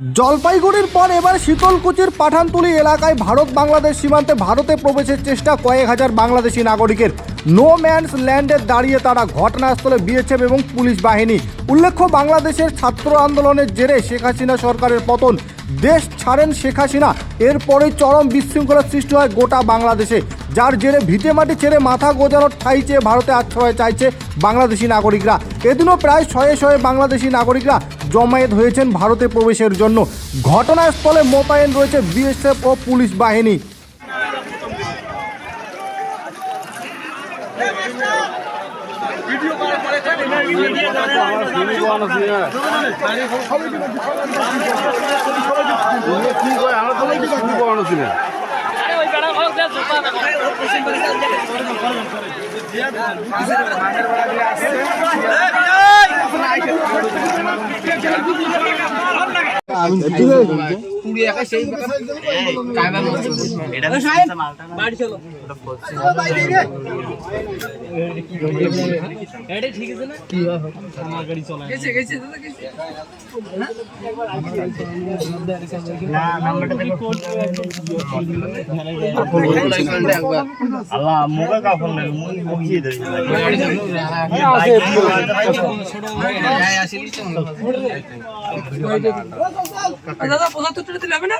জলপাইগুড়ির পর এবার শীতলকুচির পাঠানতুলি এলাকায় ভারত বাংলাদেশ সীমান্তে ভারতে প্রবেশের চেষ্টা কয়েক হাজার বাংলাদেশি নাগরিকের। নো ম্যানস ল্যান্ডে দাঁড়িয়ে তারা ঘটনাস্থলে বিএসএফ এবং পুলিশ বাহিনী। উল্লেখ্য, বাংলাদেশের ছাত্র আন্দোলনের জেরে শেখ হাসিনা সরকারের পতন। দেশ ছাড়েন শেখ হাসিনা এরপরে চরম বিশৃঙ্খলার সৃষ্টি হয় গোটা বাংলাদেশে, যার জেরে ভিটে মাটি ছেড়ে মাথা গোজানোর ঠাই চেয়ে ভারতে আশ্রয় চাইছে বাংলাদেশি নাগরিকরা। এদিনও প্রায় শয়ে শয়ে বাংলাদেশি নাগরিকরা জমায়েত হয়েছেন ভারতে প্রবেশের জন্য। ঘটনাস্থলে মোতায়েন রয়েছে বিএসএফ ও পুলিশ বাহিনী। আমি আল্লাহ মুখে কাপড় নেই মুখ মুখিয়ে দেবে দাদা পঁচাত্তর দিলে হবে না।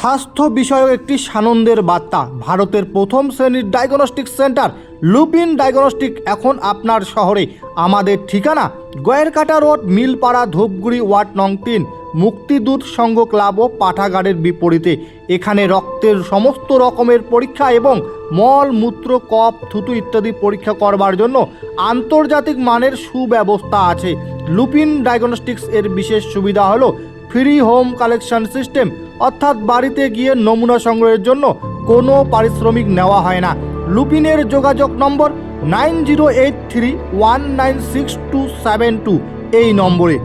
স্বাস্থ্য বিষয়ক একটি সানন্দের বার্তা। ভারতের প্রথম শ্রেণির ডায়াগনস্টিক সেন্টার লুপিন ডায়াগনস্টিক এখন আপনার শহরে। আমাদের ঠিকানা গয়েরকাটা রোড, মিলপাড়া, ধূপগুড়ি, ওয়ার্ড নং তিন, মুক্তিদূত সংঘ ক্লাব ও পাঠাগারের বিপরীতে। এখানে রক্তের সমস্ত রকমের পরীক্ষা এবং মল, মূত্র কপ থুতু ইত্যাদি পরীক্ষা করবার জন্য আন্তর্জাতিক মানের সুব্যবস্থা আছে। লুপিন ডায়াগনস্টিক্স এর বিশেষ সুবিধা হলো ফ্রি হোম কালেকশন সিস্টেম, অর্থাৎ বাড়িতে গিয়ে নমুনা সংগ্রহের জন্য কোনো পারিশ্রমিক নেওয়া হয় না। লুপিনের যোগাযোগ number nine zero eight three one nine six two seven two, এই নম্বরে।